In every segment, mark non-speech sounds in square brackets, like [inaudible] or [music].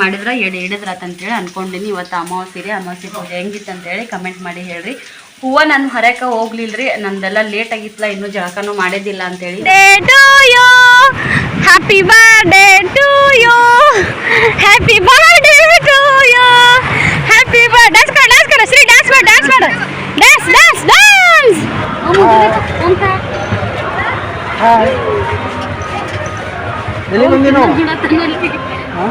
ಮಾಡಿದ್ರೆ ಎಡೆ ಹಿಡಿದ್ರ ಅಂತೇಳಿ ಅನ್ಕೊಂಡಿನಿ. ಇವತ್ತು ಅಮಾವಾಸ್ಯೆ ರೀ ಅಮಾವಾಸ್ಯೆ ಪೂಜೆ ಹೆಂಗಿತ್ತು ಅಂತೇಳಿ ಕಮೆಂಟ್ ಮಾಡಿ ಹೇಳ್ರಿ. ಹೂವ ನಾನು ಹೋಗ್ಲಿಲ್ಲ ರೀ ನಂದೆಲ್ಲ ಲೇಟ್ ಆಗಿತ್ತಲ್ಲ ಇನ್ನೂ ಜಳಕನೂ ಮಾಡಿದ್ದಿಲ್ಲ ಅಂತೇಳಿ. Happy birthday to you happy birthday to you happy birthday dance ಕರ ಡ್ಯಾನ್ಸ್ ಕರ ಶ್ರೀ ಡ್ಯಾನ್ಸ್ ಮಾಡು. ಡ್ಯಾನ್ಸ್ ಮಾಡು ಡ್ಯಾನ್ಸ್ ಡ್ಯಾನ್ಸ್ ಡ್ಯಾನ್ಸ್ ಎಲ್ಲಿ ಅಂತಾರ oh hi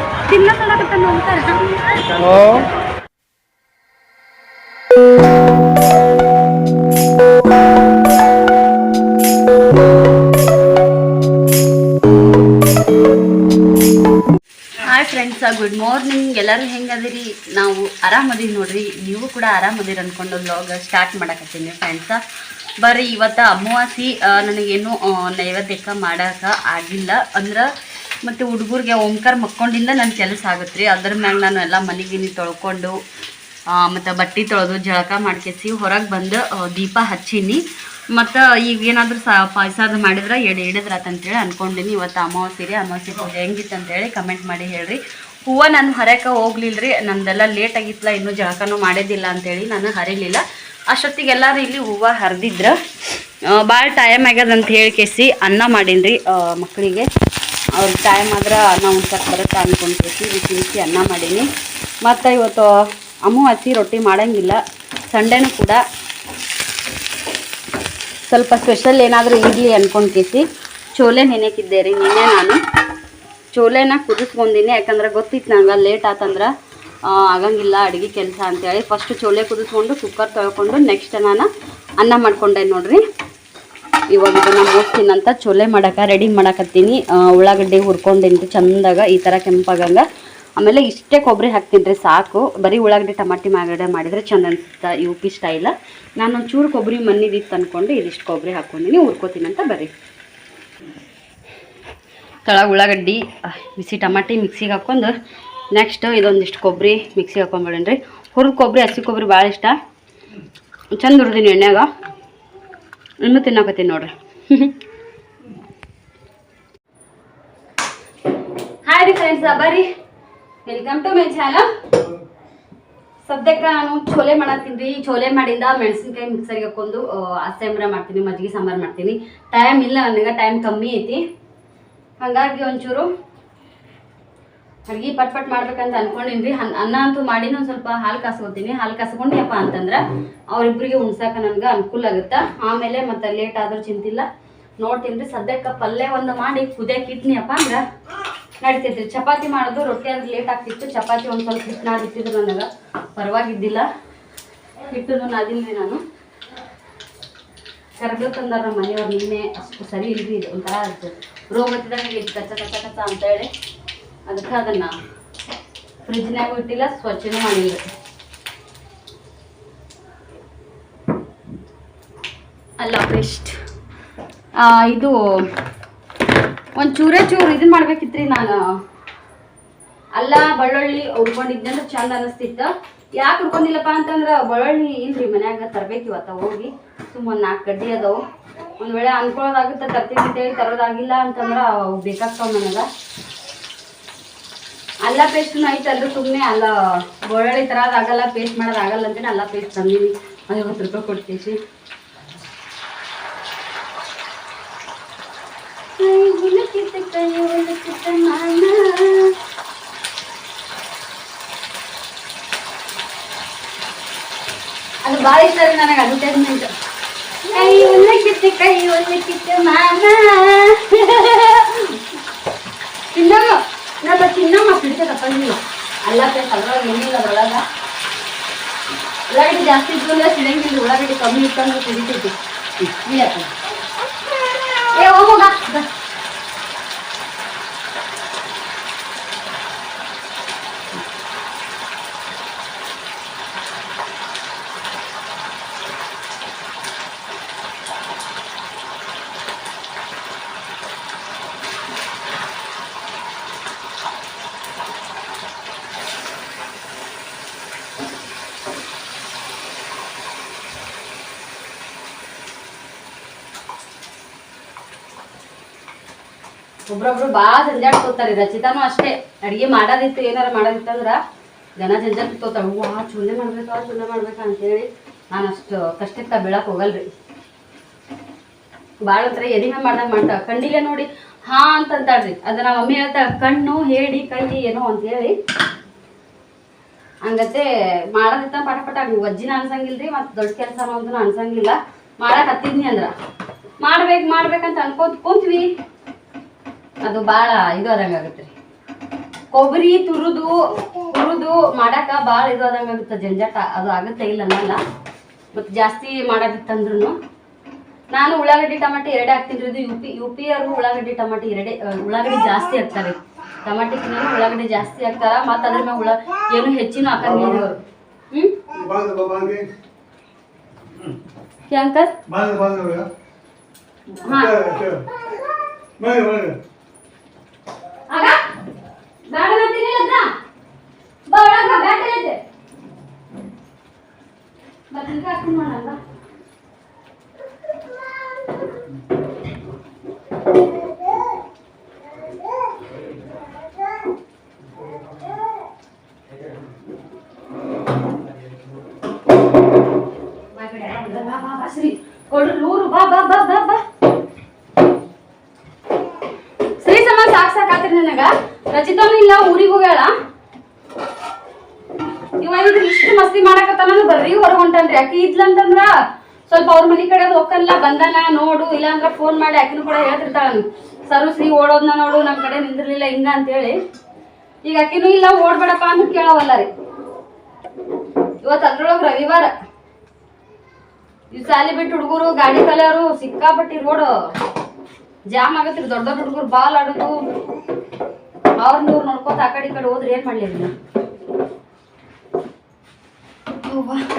friends good morning ಎಲ್ಲರೂ ಹೆಂಗದಿರಿ? ನಾವು ಆರಾಮದೀವಿ ನೋಡ್ರಿ. ನೀವು ಕೂಡ ಆರಾಮದಿರಿ ಅನ್ಕೊಂಡು ವ್ಲಾಗ್ ಸ್ಟಾರ್ಟ್ ಮಾಡಕತ್ತೀನಿ ಫ್ರೆಂಡ್ಸ ಬರ್ರಿ, ಇವತ್ತು ಅಮಾವಾಸಿ ನನಗೇನು ನೈವೇದ್ಯಕ್ಕೆ ಮಾಡೋಕೆ ಆಗಿಲ್ಲ. ಅಂದ್ರೆ ಮತ್ತು ಹುಡುಗರಿಗೆ ಓಂಕಾರ ಮಕ್ಕೊಂಡಿಂದ ನನ್ನ ಕೆಲಸ ಆಗುತ್ತೆ ರೀ ಅದ್ರ ಮ್ಯಾಗ ನಾನು ಎಲ್ಲ ಮನೆಗಿನಿ ತೊಳ್ಕೊಂಡು ಮತ್ತು ಬಟ್ಟೆ ತೊಳೆದು, ಜಳಕ ಮಾಡ್ಕೇಸಿ ಹೊರಗೆ ಬಂದು ದೀಪ ಹಚ್ಚೀನಿ. ಮತ್ತು ಈಗ ಏನಾದರೂ ಸ, ಪಾಯಸದ ಮಾಡಿದ್ರೆ ಎಡೆ ಹಿಡಿದ್ರೆ ಅಂತಂತೇಳಿ ಅನ್ಕೊಂಡಿನಿ. ಇವತ್ತು ಅಮಾವಾಸ್ಯೆ ರೀ ಅಮಾವಾಸ್ಯೆ ಪೂಜೆ ಹೆಂಗಿತ್ತು ಅಂತೇಳಿ ಕಮೆಂಟ್ ಮಾಡಿ ಹೇಳ್ರಿ. ಹೂವು ನಾನು ಹರಕ ರೀ ನಂದೆಲ್ಲ ಲೇಟ್ ಆಗಿತ್ತಲ್ಲ ಇನ್ನೂ ಜಳಕನೂ ಮಾಡಿದ್ದಿಲ್ಲ ಅಂತೇಳಿ ನಾನು ಹರಿಲಿಲ್ಲ. ಅಷ್ಟೊತ್ತಿಗೆ ಎಲ್ಲರೂ ಇಲ್ಲಿ ಹೂವು ಹರಿದಿದ್ರು ಭಾಳ ಟೈಮ್ ಆಗ್ಯದಂತ ಹೇಳಿ ಕೇಸಿ ಅನ್ನ ಮಾಡೀನಿ ರೀ ಮಕ್ಕಳಿಗೆ ಅವ್ರ ಟೈಮ್ ಆದ್ರೆ ಅನ್ನ ಉಣ್ಸಕ್ಕೆ ಬರುತ್ತೆ ಕೇಸಿ ಬಿಸಿ ಬಿಸಿ ಅನ್ನ ಮಾಡೀನಿ. ಮತ್ತು ಇವತ್ತು ಅಮಾವಾಸ್ಯೆ ರೊಟ್ಟಿ ಮಾಡೋಂಗಿಲ್ಲ, ಸಂಡೇನೂ ಕೂಡ ಸ್ವಲ್ಪ ಸ್ಪೆಷಲ್ ಏನಾದರೂ ಇರಲಿ ಅನ್ಕೊಂಡು ಕೇಸಿ ಚೋಲೆ ನೆನೆಕಿದ್ದೆ ರೀ ನಿನ್ನೆ ನಾನು. ಚೋಲೆನ ಕುದಿಸ್ಕೊಂಡಿನಿ, ಯಾಕಂದ್ರೆ ಗೊತ್ತಿತ್ತು ನಂಗೆ ಲೇಟ್ ಆತಂದ್ರೆ ಆಗಂಗಿಲ್ಲ ಅಡುಗೆ ಕೆಲಸ ಅಂತೇಳಿ. ಫಸ್ಟ್ ಚೋಲೆ ಕುದಿಸ್ಕೊಂಡು ಕುಕ್ಕರ್ ತೊಳ್ಕೊಂಡು ನೆಕ್ಸ್ಟ್ ನಾನು ಅನ್ನ ಮಾಡ್ಕೊಂಡೆ ನೋಡ್ರಿ. ಇವಾಗ ಇದನ್ನು ಮುಗಿಸ್ತೀನಂತ ಚೊಲೆ ಮಾಡಕ್ಕೆ ರೆಡಿ ಮಾಡಕತ್ತೀನಿ. ಉಳ್ಳಾಗಡ್ಡಿ ಇಂತ ಚಂದಾಗ ಈ ಥರ ಕೆಂಪಾಗಂಗ. ಆಮೇಲೆ ಇಷ್ಟೇ ಕೊಬ್ಬರಿ ಹಾಕ್ತೀನಿ ಸಾಕು. ಬರೀ ಉಳ್ಳಾಗಡ್ಡಿ, ಟಮಾಟಿ, ಮಾಗಡೆ ಮಾಡಿದರೆ ಚಂದ ಅನಿಸುತ್ತೆ ಯು ಪಿ ಸ್ಟೈಲ ನಾನು ಒಂಚೂರು ಕೊಬ್ಬರಿ ಮಣ್ಣಿದಿತ್ತು ಅಂದ್ಕೊಂಡು ಇದಿಷ್ಟು ಕೊಬ್ಬರಿ ಹಾಕ್ಕೊಂಡಿನಿ ಅಂತ ಬರಿ ತಳಗ ಉಳ್ಳಾಗಡ್ಡಿ ಬಿಸಿ ಟಮಾಟಿ ಮಿಕ್ಸಿಗೆ ಹಾಕ್ಕೊಂಡು ನೆಕ್ಸ್ಟ್ ಇದೊಂದಿಷ್ಟು ಕೊಬ್ಬರಿ ಮಿಕ್ಸಿಗೆ ಹಾಕೊಂಡ್ಬಿಡೇನ್ರಿ ಹುರಿದ ಕೊಬ್ಬರಿ ಹಸಿ ಕೊಬ್ಬರಿ ಭಾಳ ಇಷ್ಟ. ಚಂದ ಹುರಿದೀನಿ ಎಣ್ಣೆಗ ಇನ್ನೂ ತಿನ್ನಕತ್ತೀನಿ ನೋಡ್ರಿ. ಹಾಯ್ ರೀ ಫ್ರೆಂಡ್ಸ್ ಬರ್ರಿ ವೆಲ್ಕಮ್ ಟು ಮೈ ಚಾನಲ್ ಸದ್ಯಕ್ಕೆ ನಾನು ಚೋಲೆ ಮಾಡತ್ತೀನಿ ರೀ. ಚೋಲೆ ಮಾಡಿಂದ ಮೆಣಸಿನ್ಕಾಯಿ ಮಿಕ್ಸರ್ಗೆ ಹಾಕೊಂಡು ಅಸೆಂಬ್ರ ಮಾಡ್ತೀನಿ, ಮಜ್ಜಿಗೆ ಸಾಂಬಾರು ಮಾಡ್ತೀನಿ. ಟೈಮ್ ಇಲ್ಲ ನನಗೆ ಟೈಮ್ ಕಮ್ಮಿ ಐತಿ. ಹಾಗಾಗಿ ಒಂಚೂರು ಅಡ್ಗೆ ಪಟ್ ಪಟ್ ಮಾಡ್ಬೇಕಂತ ಅನ್ಕೊಂಡಿನ್ರಿ. ಅನ್ನ ಅಂತೂ ಮಾಡಿನ ಒಂದು ಸ್ವಲ್ಪ ಹಾಲು ಕಾಸ್ಕೊತೀನಿ. ಹಾಲು ಕಾಸ್ಕೊಂಡಿಯಪ್ಪ ಅಂತಂದ್ರೆ ಅವರಿಬ್ಬರಿಗೆ ಉಣ್ಸಾಕ ನನಗೆ ಅನುಕೂಲ ಆಗುತ್ತೆ? ಆಮೇಲೆ ಮತ್ತೆ ಲೇಟ್ ಆದ್ರೂ ಚಿಂತಿಲ್ಲ. ನೋಡ್ತೀನಿ ರೀ ಸದ್ಯಕ್ಕೆ ಪಲ್ಯ ಒಂದು ಮಾಡಿ ಕುದಿಯಕ್ಕೆ ಇಟ್ನಿಯಪ್ಪ ಅಂದ್ರೆ ನಡಿತೈತ್ರಿ. ಚಪಾತಿ ಮಾಡೋದು ರೊಟ್ಟಿ ಅಂದ್ರೆ ಲೇಟ್ ಆಗ್ತಿತ್ತು. ಚಪಾತಿ ಒಂದು ಸ್ವಲ್ಪ ಹಿಟ್ಟು ನಾದಿತ್ತಿದ್ರು ನನಗೆ. ಪರವಾಗಿದ್ದಿಲ್ಲ. ಹಿಟ್ಟು ರೀ ನಾನು. ಕರ್ಬೇವು ತಂದಾರ ನಮ್ಮ ಮನೆಯವ್ರು ನಿನ್ನೆ. ಅಷ್ಟು ಸರಿ ಇಲ್ರಿ ಇದು ಒಂಥರ ರೋಗ ಹತ್ತಿದಂಗೆ ಕಚ್ಚ ಕಚ್ಚ ಕಚ್ಚ ಅಂತೇಳಿ ಅದಕ್ಕೆ ಅದನ್ನು ಫ್ರಿಜ್ನಾಗೂ ಇಟ್ಟಿಲ್ಲ ಸ್ವಚ್ಛನೂ ಮಾಡಿಲ್ಲ. ಅಲ್ಲ ಬೆಸ್ಟ್ ಇದು ಒಂದು ಚೂರೇ ಚೂರು ಇದನ್ನ ಮಾಡ್ಬೇಕಿತ್ರಿ ನಾನು. ಅಲ್ಲ ಬೆಳ್ಳುಳ್ಳಿ ಉರ್ಕೊಂಡಿದ್ದೆ ಅಂದ್ರೆ ಚಂದ ಅನಿಸ್ತಿತ್ತು. ಯಾಕೆ ಉರ್ಕೊಂಡಿಲ್ಲಪ್ಪ ಅಂತಂದ್ರೆ ಬಳ್ಳೊಳ್ಳಿ ಇಲ್ರಿ ಮನ್ಯಾಗ ತರ್ಬೇಕು ಇವತ್ತ ಹೋಗಿ. ಸುಮ್ಮ ಒಂದು ನಾಲ್ಕು ಗಡ್ಡಿ ಅದಾವು. ಒಂದು ವೇಳೆ ಅನ್ಕೊಳ್ಳೋದಾಗುತ್ತೆ ತರ್ತೀನಿ ಅಂತೇಳಿ ತರೋದಾಗಿಲ್ಲ ಅಂತಂದ್ರೆ ಬೇಕಾಗ್ತಾವ ನನಗೆ ಅಲ್ಲ ಪೇಸ್ಟ್ನು ಐತಲ್ರಿ ಸುಮ್ಮನೆ ಅಲ್ಲ ಬೆಳ್ಳುಳ್ಳಿ ತರೋದಾಗಲ್ಲ ಪೇಸ್ಟ್ ಮಾಡೋದಾಗಲ್ಲ ಅಂತೇಳಿ ಅಲ್ಲ ಪೇಸ್ಟ್ ತಂದೀನಿ. ಐವತ್ತು ರೂಪಾಯಿ ಕೊಡ್ತೀವಿ ಅದು ಭಾಳ ಇಷ್ಟ ರೀ ನನಗೆ ಅಡ್ವರ್ಟೈಸ್ಮೆಂಟ್ ಕೈ ಉಲ್ಲಕ್ಕಿತ್ತು ಕೈ ಉಲ್ಲಕ್ಕಿತ್ತು ಮಾನ ತಿನ್ನಮ್ಮ. ನಮ್ಮ ತಿನ್ನಮ್ಮ ಬಿಡ್ತದಪ್ಪ ನೀವು ಅಲ್ಲ ಅದ್ರೊಳಗೆ ಏನಿಲ್ಲ ಅದ್ರೊಳಗ. ಉಳ್ಳಾಗಡ್ಡಿ ಜಾಸ್ತಿ ಇದ್ದು ಅಂದ್ರೆ ಸಿಡಂಗಿಲ್ಲ ಉಳ್ಳಾಗಡ್ಡಿ ಕಮ್ಮಿ ಇತ್ತಂದ್ರೆ ಸಿಡಿತೈತಿ ಇಲ್ಲ ಏ ಹೋಗೋಗ ಒಬ್ರೊಬ್ರು ಭಾಳ ಸಂಜಾಡ್ಕೋತಾರೆ ರಚಿತಾನು ಅಷ್ಟೇ. ಅಡಿಗೆ ಮಾಡೋದಿತ್ತು, ಏನಾರ ಮಾಡೋದಿತ್ತಂದ್ರ ಜನ ಜಂಜಾಟ್ ತೋತಾಳ ವಾ ಚೂಲೆ ಮಾಡ್ಬೇಕಾ ಚೂಲೆ ಮಾಡ್ಬೇಕಾ? ಅಂತೇಳಿ ನಾನು ಅಷ್ಟು ಕಷ್ಟಕ್ಕೆ ಬೀಳಕ್ಕೆ ಹೋಗಲ್ರಿ. ಭಾಳ ಒಂಥರ ಎದಿಮೆ ಮಾಡ್ದಾಗ ಮಾಡ್ತಾವ ಕಣ್ಣಿಗೆ ನೋಡಿ, ಹಾ ಅಂತ ಅದನ್ನ ಅದು ನಮ್ಮ ಮಮ್ಮಿ ಹೇಳ್ತಾಳೆ, ಕಣ್ಣು, ಹೇಳಿ ಕೈ ಏನೋ ಅಂತ ಹೇಳಿ ಹಂಗತ್ತೆ ಮಾಡೋದಿತ್ತ ಪಟ ಪಟ ವಜ್ಜಿನ ಅನ್ಸಂಗಿಲ್ರಿ, ಮತ್ತು ದೊಡ್ಡ ಕೆಲಸನೂ ಅಂತ ಅನ್ಸಂಗಿಲ್ಲ. ಮಾಡಕ್ ಹತ್ತಿದ್ನಿ ಅಂದ್ರ. ಮಾಡ್ಬೇಕು, ಮಾಡ್ಬೇಕಂತ ಅನ್ಕೋತ ಕುಂತ್ವಿ. ಅದು ಭಾಳ ಇದು ಆದಂಗೆ ಆಗುತ್ತೆ ರೀ. ಕೊಬ್ಬರಿ ತುರಿದು ತುರಿದು ಮಾಡಾಕ ಭಾಳ ಇದು ಆದಂಗೆ ಆಗುತ್ತೆ ಜಂಜಾಟ. ಅದು ಆಗುತ್ತೆ ಇಲ್ಲ ಅನ್ನಲ್ಲ. ಮತ್ತು ಜಾಸ್ತಿ ಮಾಡೋದಿತ್ತಂದ್ರೂ ನಾನು ಉಳ್ಳಾಗಡ್ಡಿ ಟಮಾಟಿ ಎರಡೇ ಹಾಕ್ತೀನಿ ಇದು ಯು ಪಿ ಯು ಪಿ ಅವರು ಉಳ್ಳಾಗಡ್ಡಿ ಟಮಾಟಿ ಎರಡೇ ಉಳ್ಳಾಗಡ್ಡಿ ಜಾಸ್ತಿ ಹಾಕ್ತಾರೆ ಟಮಾಟಿ ತಿನ್ನೋ ಉಳ್ಳಾಗಡ್ಡಿ ಜಾಸ್ತಿ ಹಾಕ್ತಾರ. ಮತ್ತು ಅದ್ರ ಮೇಲೆ ಉಳ್ಳ ಏನು ಹೆಚ್ಚಿನ ಹಾಕಂಗಿಲ್ಲ ಹ್ಮ್? ಹ್ಞೂ ಅಂಕಲ್ ಹಾಂ ಮಾಡಿ ಮಾಡಿ ಆಗ ಬೇಡ ಅಂತೀನಿ ಅದ್ನ ಬಾ ಒಳಗ್ ಬಾ ಬ್ಯಾಟ್ರಿ ಐತೆ ಬದನಿಕಾಯಿ ಹಾಕೊಂಡು ಮಾಡಲ್ಲ ಬಾ ಬಿಡ, ಬಾ ಬಾ ಬಾ ಶ್ರೀ ಕೊಡು ನೂರು ಬಾ ಬಾ ಬಾ ಬಾ ಬಾ ಸರಿ ಸಮ ಸಾಕ್ ಸಾಕಾತ್ರಿ ನನಗ ರಚಿತಾನು ಇಲ್ಲ ಊರಿಗೆ ಹೋಗ್ಯಾಳ ಇವ ಇದ್ರ ಇಷ್ಟು ಮಸ್ತಿ ಮಾಡಕತ್ತಾನ ಬರ್ರಿ ಹೊರ ಹೊಂಟನ್ರಿ ಆಕಿ ಇದ್ಲಂತಂದ್ರ ಸ್ವಲ್ಪ ಅವ್ರ ಮನಿ ಕಡೆ ಅದು ಹೋಗಲ್ಲ ಬಂದಾನ ನೋಡು ಇಲ್ಲಾಂದ್ರ ಫೋನ್ ಮಾಡಿ ಆಕಿನೂ ಕೂಡ ಹೇಳ್ತಿರ್ತಾಳ ನೀವು ಓಡೋದ್ನ ನೋಡು ನಮ್ಮ ಕಡೆ ನಿಂದಿರ್ಲಿಲ್ಲ ಹಿಂಗ ಅಂತೇಳಿ. ಈಗ ಆಕಿನೂ ಇಲ್ಲ, ಓಡ್ಬೇಡಪ್ಪ ಅಂತ ಕೇಳವಲ್ಲ ರೀ. ಇವತ್ತು ಅದ್ರೊಳಗೆ ರವಿವಾರ. ಈ ಸಾಲಿ ಬಿಟ್ಟು ಹುಡುಗರು, ಗಾಡಿ ಕಲಿಯೋರು ಸಿಕ್ಕಾಪಟ್ಟಿ ರೋಡ್ ಜಾಮ್ ಆಗತ್ರಿ ದೊಡ್ಡ ದೊಡ್ಡ ಹುಡುಗರು ಬಾಲ್ ಆಡೋದು. ಅವ್ರನ್ನ ಇವ್ರು ನೋಡ್ಕೋತ ಆ ಕಡೆ ಈ ಕಡೆ ಹೋದ್ರೆ ಏನ್ ಮಾಡ್ಲಿ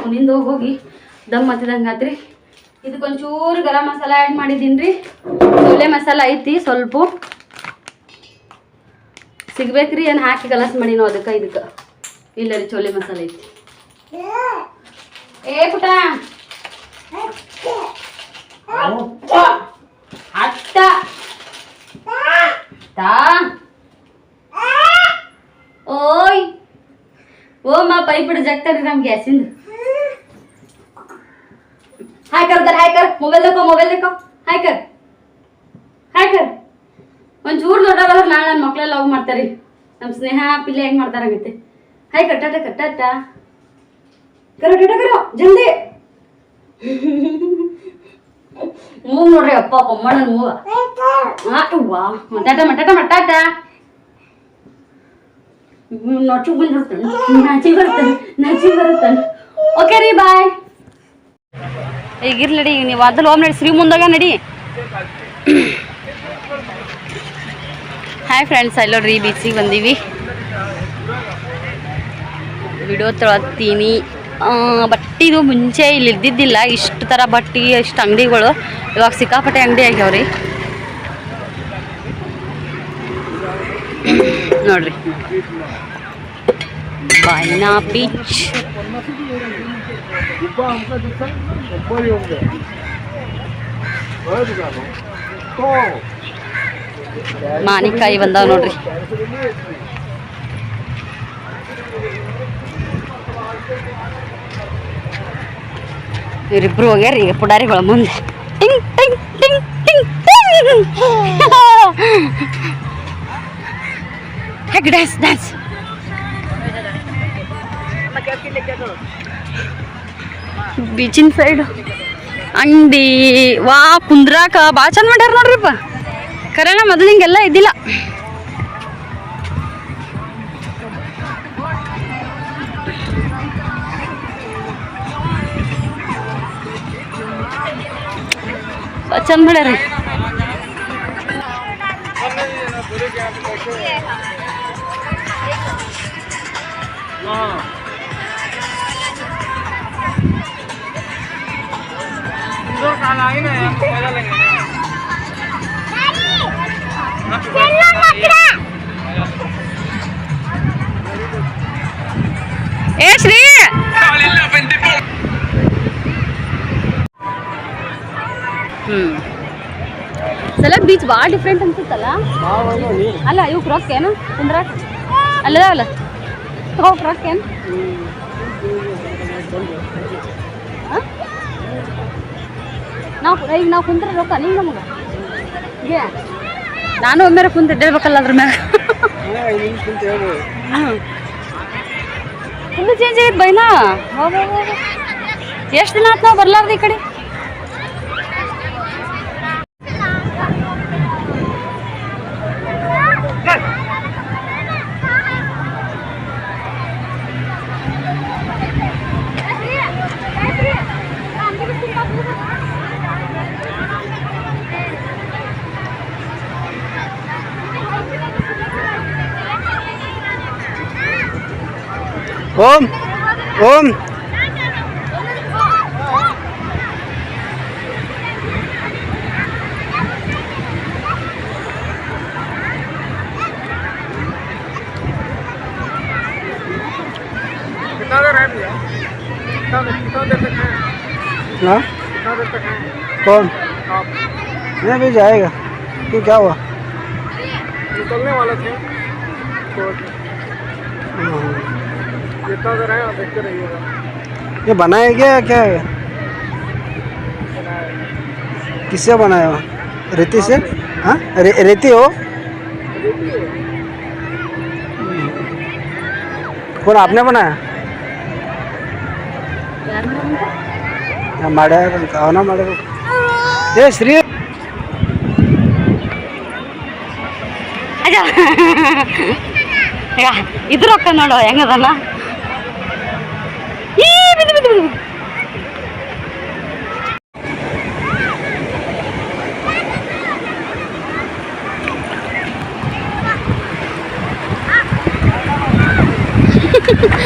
ಮುನಿಂದ ಹೋಗಿ, ದಮ್ ಹತ್ತಿದಂಗೆ ಆತ್ರಿ. ಇದಕ್ಕೊಂಚೂರು ಗರಂ ಮಸಾಲ ಆ್ಯಡ್ ಮಾಡಿದ್ದೀನಿ ರೀ. ಚೋಲೆ ಮಸಾಲ ಐತಿ ಸ್ವಲ್ಪ ಸಿಗ್ಬೇಕ್ರಿ ಏನು ಹಾಕಿ ಕಲಸ್ ಮಾಡಿ ನಾವು ಅದಕ್ಕೆ ಇದಕ್ಕೆ. ಇಲ್ಲ ರೀ ಚೋಲೆ ಮಸಾಲ ಐತಿ. ಏ ಪುಟ! ಅತ್ತ ತಾ! ಓಯ್! ಓ ಮಾ ಪೈಪ್ ಹಿಡಿದು ರೀ ನಮ್ಗೆ ಗ್ಯಾಸಿಂದ ಹಾಯ್ ಕರ್ ಉದರ್ ಹಾಯ್ ಕರ್ ಮೊಬೈಲ್ देखो ಮೊಬೈಲ್ देखो ಹಾಯ್ ಕರ್ ಹಾಯ್ ಕರ್ ಒಂಚೂರು ದೊಡ್ಡವಲ್ಲ ನಾಳೆ ನನ್ನ ಮಕ್ಳೆಲ್ಲ ಲವ್ ಮಾಡ್ತಾರೆ ನಮ್ಮ ಸ್ನೇಹ ಪಿಲ್ಲೆ ಹೆಂಗ್ ಮಾಡ್ತಾರಾಗತ್ತೆ ಹಾಯ್ ಕರ್ ಟಾಟಾ ಕರ್ ಟಾಟಾ ಕರೋ ಟಾಟಾ ಕರೋ ಜಲ್ದಿ ಮೂಗ್ ನೋಡ್ರಿ ಅಪ್ಪ ಕೊಮ್ಮಣ್ಣನ ಮೂಗ ವಾ ಮಟಾಟ ಮಟಾಟ ಮಟಾಟ ನೊಚ್ಚು ಬಂದಿರ್ತಾನೆ ನಾಚಿ ಬರ್ತಾನೆ ನಾಚಿ ಬರ್ತಾನೆ ಓಕೆ ರೀ ಬಾಯ್ ಈಗ ಇರ್ಲಿ ನಡಿ, ಈಗ ನೀವು ಅದ್ರಲ್ಲಿ ಹೋಮ್ ನಡಿ ಶ್ರೀ ಮುಂದಾಗ ನಡಿ. ಹಾಯ್ ಫ್ರೆಂಡ್ಸ್ ಅಲ್ಲೋಡ್ರಿ ಬೀಚಿಗೆ ಬಂದೀವಿ. ವಿಡಿಯೋ ತೊಳತ್ತೀನಿ. ಬಟ್ಟಿದು ಮುಂಚೆ ಇಲ್ಲಿ ಇದ್ದಿದ್ದಿಲ್ಲ, ಇಷ್ಟು ಥರ ಬಟ್ಟೆ, ಇಷ್ಟು ಅಂಗಡಿಗಳು. ಇವಾಗ ಸಿಕ್ಕಾಪಟ್ಟೆ ಅಂಗಡಿ ಆಗ್ಯಾವ್ರಿ. ನೋಡ್ರಿ. બાયના બીચ ಮಾನಿಕಾಯಿ ಬಂದಾವ ನೋಡ್ರಿ ಇವರಿಬ್ರು ಹೋಗ್ಯಾರ ಈಗ ಪುಡಾರಿಗಳ ಮುಂದೆ ಟಿಂಗ್ ಟಿಂಗ್ ಟಿಂಗ್ ಟಿಂಗ್ ಟಿಂಗ್ ಡ್ಯಾನ್ಸ್ ಡ್ಯಾನ್ಸ್ ಬೀಚಿನ ಸೈಡ್ ಅಂಗಡಿ ವಾ ಕುಂದ್ರಾಕ ಭಾಳ ಚಂದ ಮಾಡ್ಯಾರ ನೋಡ್ರಿಪ್ಪ ಕರೆನ ಮೊದಲು ಹಿಂಗೆಲ್ಲ ಇದ್ದಿಲ್ಲ ಭಾಳ ಚಂದ ಮಾಡ್ಯಾರ ಶ್ರೀ! ಹ್ಮ್. ಸಲ ಬೀಚ್ ಭಾಳ ಡಿಫ್ರೆಂಟ್ ಅನ್ಸುತ್ತಲ್ಲ? ಅಲ್ಲ ಇವಕ್ಕೆ ರೊಕ್ಕ ಏನು? ಕುಂದ್ರ ಅಲ್ಲದ ಅಲ್ಲ. ತಗೋಕ್ ರೊಕ್ಕ ಏನು? ನಾವು ಈಗ ನಾವು ಕುಂತ್ರೆ ರೊಕ್ಕ ನೀವು ನಮಗೆ. ನಾನು ಒಮ್ಮೆ ಕುಂತ ಇಡಬೇಕಲ್ಲ ಅದ್ರ ಮ್ಯಾಗ. ತುಂಬ ಚೇಂಜ್ ಆಗೈತೆ ಬೈನಾ? ಎಷ್ಟು ದಿನ ಆತ್ ನಾವು ಬರ್ಲಾರ್ದು ಈ ಕಡೆ? देर तक है? कौन? मैं भी जाएगा। क्यों क्या हुआ? निकलने वाले थे। तो हाँ। जितना देर है आप देखते रहिएगा ये बनाया गया क्या है किससे बनाया हुआ रेती से हाँ रे, रेती हो कौन आपने बनाया हाँ, ಮಾಡ್ಯಾರಂತ ಅವನ ಮಾಡಿರ್ಬೇಕು ಏ ಶ್ರೀ ಅಜ್ಜ [laughs] ಈಗ ಇದು ರೊಕ್ಕ ನೋಡು ಹೆಂಗದಲ್ಲ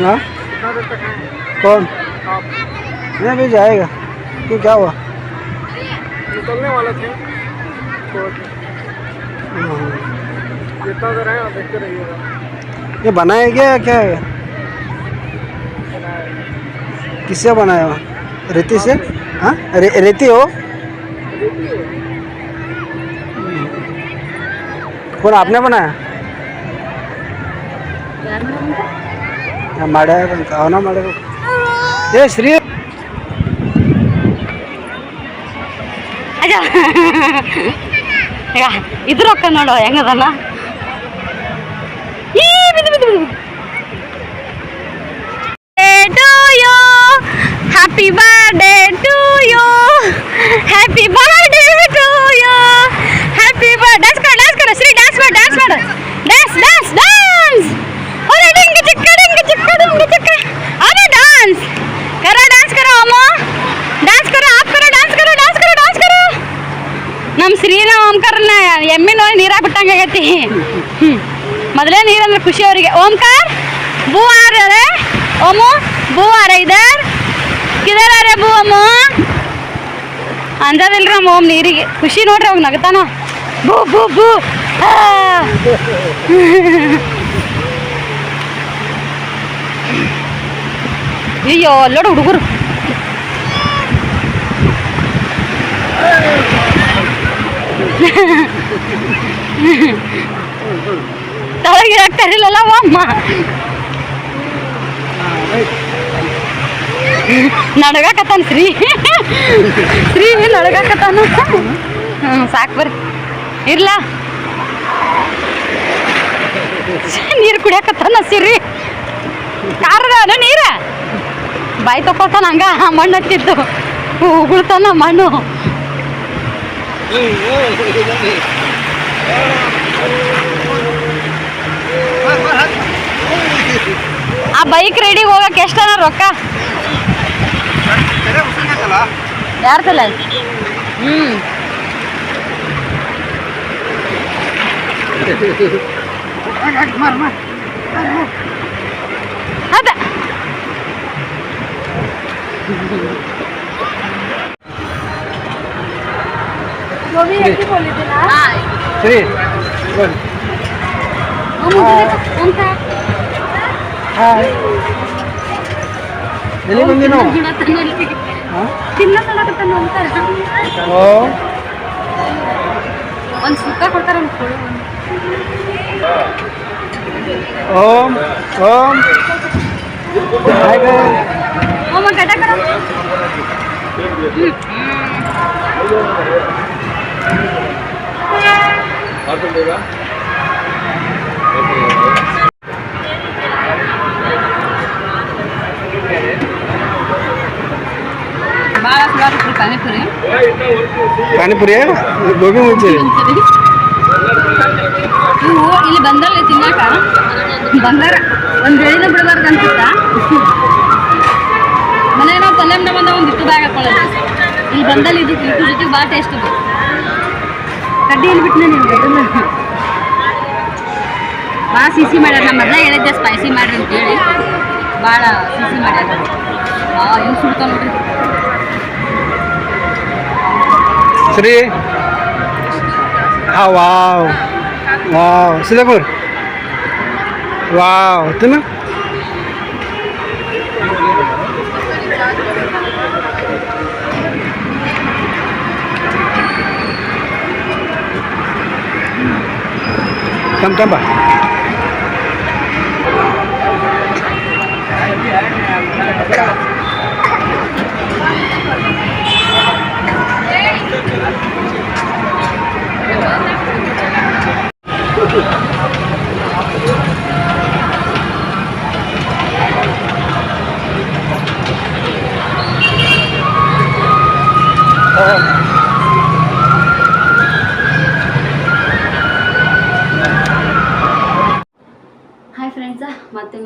हाँ? कितना देर तक है कौन? आप मैं भी जाएगा। क्यों क्या हुआ? निकलने वाले थे। तो। देर है आप देखते रहिएगा। ये बनाया गया क्या? है किससे बनाया हुआ? रेती से? हाँ? रे, रेती हो। कौन आपने बनाया? ಮಾಡ್ಯಾರಂತ ಅವನ ಮಾಡಿರ್ಬೇಕು ಏ, ಶ್ರೀ ಇದ್ರ ರೊಕ್ಕ ನೋಡು, ಹೆಂಗದಲ್ಲ? ಈ ಬಿದ್ದು ಬಿದ್ದು ಬಿದ್ದು happy birthday to you happy birthday to you happy birthday dance ಮಾಡು ಡ್ಯಾನ್ಸ್ ಮಾಡು, ಶ್ರೀ ಡ್ಯಾನ್ಸ್ ಮಾಡು ಡ್ಯಾನ್ಸ್ ಮಾಡು. ಡ್ಯಾನ್ಸ್ ಡ್ಯಾನ್ಸ್ ಡ್ಯಾನ್ಸ್ ಡಿಂಗ್ ಚಿಕ್ಕ ಅರೆ ಡ್ಯಾನ್ಸ್ करो ಡ್ಯಾನ್ಸ್ ಕರೋ, ಅಮ್ಮ. ಡ್ಯಾನ್ಸ್ करो ಆಪ್ करो ಡ್ಯಾನ್ಸ್ ಕರೋ ಡ್ಯಾನ್ಸ್ ಕರೋ ನಮ್ಮ ಶ್ರೀನ ಓಂಕಾರನ ಎಮ್ಮೆ ನೋಡಿ ನೀರಾಗ ಬಿಟ್ಟಂಗೆ ಆಗೈತಿ. ಮೊದಲೇ ನೀರಂದ್ರೆ ಖುಷಿ ಅವರಿಗೆ. ಓಂಕಾರ ಬೂ ಆರ ಓಮು ಬೂ ಆರ ಇದರ್? ಕಿದರ್ ಅರೆ ಬೂ ಅಮ್ಮು? ಅಂದದಿಲ್ರಿ ನಮ್ಮ ಓಮ್ ನೀರಿಗೆ. ಖುಷಿ ನೋಡ್ರಿ ಅವಾಗ ನಗತಾನ. ಬೂ ಬೂ ಬೂ ಅಯ್ಯೋ, ಅಲ್ಲೋಡು ಹುಡುಗರು. ತಳಗೆ ಹಾಕ್ತಾರಿಲ್ಲಲ್ಲ ಅಮ್ಮ. ನಡಗಾಕತ್ತಾನ ಶ್ರೀ. ಶ್ರೀ, ನಡಗಾಕತ್ತಾನ. ಹ್ಞೂ ಸಾಕು ಬರ್ರಿ. ಇರ್ಲಾ? ನೀರು ಕುಡಿಯಾಕತ್ತಾನ ಸಿರಿ ಕಾರದ ನೀರ? ಬಾಯಿ ತಕೊಳ್ತಾನ ಹಂಗ ಮಣ್ಣು ಹತ್ತಿತ್ತು ಉಗುಳ್ತಾನ ಮಣ್ಣು. ಆ ಬೈಕ್ ರೆಡಿಗೆ ಹೋಗಕ್ಕೆ ಎಷ್ಟನ ರೊಕ್ಕ? ಯಾರ ತಲೆ? ಹ್ಞೂ ಅದ ಶ್ರೀ ಹಾಯ್ ಎಲ್ಲಿ ಬಂದಿ ಓ ಒಂದು ಸುತ್ತ ಕೊಡ್ತಾರೆ ಓಂ ಓಂ ಹಾಯ್ ಗೈಸ್ ಓಮ ಗಡ ಕಡ ಭಾಳ ಸುಧಾರಿಸ್ರಿ ಪಾನಿಪುರಿ ಪಾನಿಪುರಿ ಗೋಬಿ ಮುಂಚೆ ಇವು ಇಲ್ಲಿ ಬಂದ್ರಲ್ಲಿ ತಿನ್ನಾಕ ಬಂಗಾರ ಒಂದು ಬೆಳಿನ ಬಿಡಬಾರ್ದು ಅನ್ಸುತ್ತಾ ಮನೆಗೆ ನಾವು ಪಲ್ಯಮ್ನ ಬಂದ ಒಂದು ಇಟ್ಟು ಬ್ಯಾಗ್ ಹಾಕೊಳ್ಳೋದು. ಇಲ್ಲಿ ಬಂದಲ್ಲಿ ಇದು ಇಟ್ಟು ಜೊತೆಗೆ ಭಾಳ ಟೇಸ್ಟ್ ಇದೆ ಕಡ್ಡಿ ಬಿಟ್ಟು ನಿನ್ಗೆ ಅದನ್ನ ಭಾಳ ಸಿಸಿ ಮಾಡ್ಯಾರ ನಮ್ಮ ಮೊದಲೇ ಹೇಳಿದ್ದೆ ಸ್ಪೈಸಿ ಮಾಡ್ರಿ ಅಂತೇಳಿ ಭಾಳ ಸಿಸಿ ಮಾಡ್ಯಾರ. ಭಾಳ ಹಿಂಗೆ ಸುಡ್ತಾವ ನೋಡ್ರಿ ಸರಿ ವಾವ್. ವಾವ್. ಸಿದ್ದಾಪುರ್ ವಾವ್. ತಿನ್ನು. tambah tambah. Oh.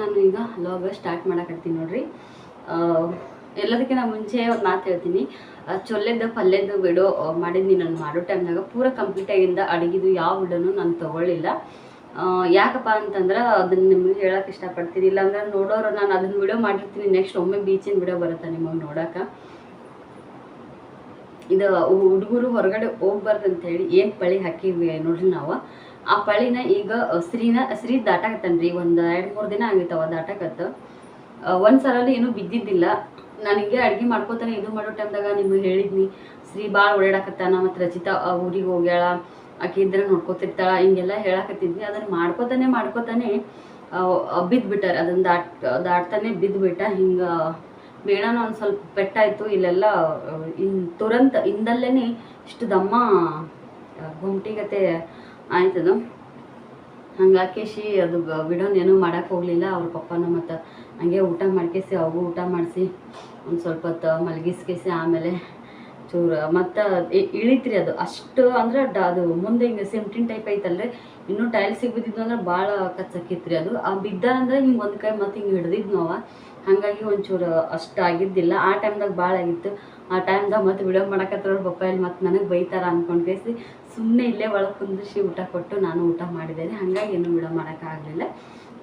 ನಾನು ಈಗ ಲಾಗ್ ಸ್ಟಾರ್ಟ್ ಮಾಡಕತ್ತೀನಿ ನೋಡ್ರಿ. ಎಲ್ಲದಕ್ಕಿಂತ ಮುಂಚೆ ಒಂದು ಮಾತು ಹೇಳ್ತೀನಿ. ಚೊಲ್ಲೆದ ಪಲ್ಯದ ವಿಡಿಯೋ ಮಾಡಿದ್ನಿ ನಾನು ಮಾಡೋ ಟೈಮ್ನಾಗ ಪೂರ ಕಂಪ್ಲೀಟ್ ಆಗಿಂದ ಅಡುಗಿದು ಯಾವ ವಿಡಿಯೋನು ನಾನು ತಗೊಳ್ಳಿಲ್ಲ. ಯಾಕಪ್ಪ ಅಂತಂದ್ರೆ ಅದನ್ನ ನಿಮಗೆ ಹೇಳಕ್ಕೆ ಇಷ್ಟಪಡ್ತೀನಿ. ಇಲ್ಲಾಂದ್ರೆ ನೋಡೋರು ನಾನು ಅದನ್ನ ವಿಡಿಯೋ ಮಾಡಿರ್ತೀನಿ. ನೆಕ್ಸ್ಟ್ ಒಮ್ಮೆ ಬೀಚಿನ ವಿಡಿಯೋ ಬರುತ್ತೆ ನಿಮಗೆ ನೋಡೋಕೆ. ಇದು ಹುಡುಗರು ಹೊರಗಡೆ ಹೋಗ್ಬಾರ್ದು ಹೇಳಿ ಏನು ಪಳಿ ಹಾಕಿವಿ ನೋಡ್ರಿ ನಾವು. ಆ ಪಳಿನ ಈಗ ಸ್ತ್ರೀನ ಸ್ತ್ರೀ ದಾಟಾಕತ್ತನ್ರಿ ಒಂದು ಎರಡು ಮೂರು ದಿನ ಆಗಿತ್ತವ ದಾಟಾಕತ್ತ ಒಂದು ಏನು ಏನೂ ಬಿದ್ದಿದ್ದಿಲ್ಲ. ನನಗೆ ಅಡುಗೆ ಮಾಡ್ಕೋತಾನೆ ಇದು ಮಾಡೋ ಟೈಮ್ದಾಗ ನಿಮಗೆ ಹೇಳಿದ್ನಿ. ಸ್ತ್ರೀ ಭಾಳ ಓಡಾಡಕತ್ತಾನ ಮತ್ತು ರಚಿತಾ ಊರಿಗೆ ಹೋಗ್ಯಾಳ. ಆಕೆ ಇದ್ರೆ ನೋಡ್ಕೋತಿರ್ತಾಳ. ಹಿಂಗೆಲ್ಲ ಹೇಳಕತ್ತಿದ್ವಿ. ಅದನ್ನು ಮಾಡ್ಕೋತಾನೆ ಮಾಡ್ಕೋತಾನೆ ಬಿದ್ದುಬಿಟ್ಟಾರೆ ಅದನ್ನು ದಾಟ್, ದಾಟ್ತಾನೆ ಬಿದ್ದುಬಿಟ್ಟ ಹಿಂಗೆ ಮೇಣನ ಒಂದು ಸ್ವಲ್ಪ ಪೆಟ್ಟಾಯಿತು. ಇಲ್ಲೆಲ್ಲ, ಇನ್, ತುರಂತ ಇಂದಲ್ಲೇ ಇಷ್ಟು ದಮ್ಮ ಗುಂಟಿಗತೆ ಆಯ್ತದು. ಹಂಗಾಕೇಶಿ ಅದು ಬಿಡೋನ್ ಏನೂ ಮಾಡಕ್ಕೆ ಹೋಗಲಿಲ್ಲ. ಅವ್ರ ಪಪ್ಪನ ಮತ್ತು ಹಂಗೆ ಊಟ ಮಾಡ್ಕೇಸಿ, ಅವು ಊಟ ಮಾಡಿಸಿ, ಒಂದು ಸ್ವಲ್ಪ ಹೊತ್ತು ಮಲಗಿಸ್ಕೇಸಿ, ಆಮೇಲೆ ಚೂರು ಮತ್ತು ಇಳಿತ್ರಿ ಅದು. ಅಷ್ಟು ಅಂದ್ರೆ ಡ ಅದು ಮುಂದೆ ಹಿಂಗೆ ಸಿಮ್ಟಿನ್ ಟೈಪ್ ಐತಲ್ರಿ. ಇನ್ನೂ ಟೈಲ್ಸಿಗೆ ಬಿದ್ದಿದ್ದು ಅಂದ್ರೆ ಭಾಳ ಕಚ್ಚಕ್ಕಿತ್ರಿ ಅದು. ಆ ಬಿದ್ದ ಅಂದ್ರೆ ಹಿಂಗೆ ಒಂದು ಕೈ ಮತ್ತೆ ಹಿಂಗೆ ಹಿಡ್ದಿದ್ದು ನಾವ. ಹಾಗಾಗಿ ಒಂಚೂರು ಅಷ್ಟು ಆಗಿದ್ದಿಲ್ಲ. ಆ ಟೈಮ್ದಾಗ ಭಾಳ ಆಗಿತ್ತು. ಆ ಟೈಮ್ದಾಗ ಮತ್ತೆ ವಿಡಿಯೋ ಮಾಡಕತ್ರ ಪಪ್ಪ ಇಲ್ಲಿ ಮತ್ತೆ ನನಗೆ ಬೈತಾರ ಅಂದ್ಕೊಂಡು ಸುಮ್ಮನೆ ಇಲ್ಲೇ ಒಳಗೆ ಕುಂದಿಸಿ ಊಟ ಕೊಟ್ಟು ನಾನು ಊಟ ಮಾಡಿದ್ದೇನೆ. ಹಾಗಾಗಿ ಏನು ಬಿಡ ಮಾಡೋಕ್ಕಾಗಲಿಲ್ಲ.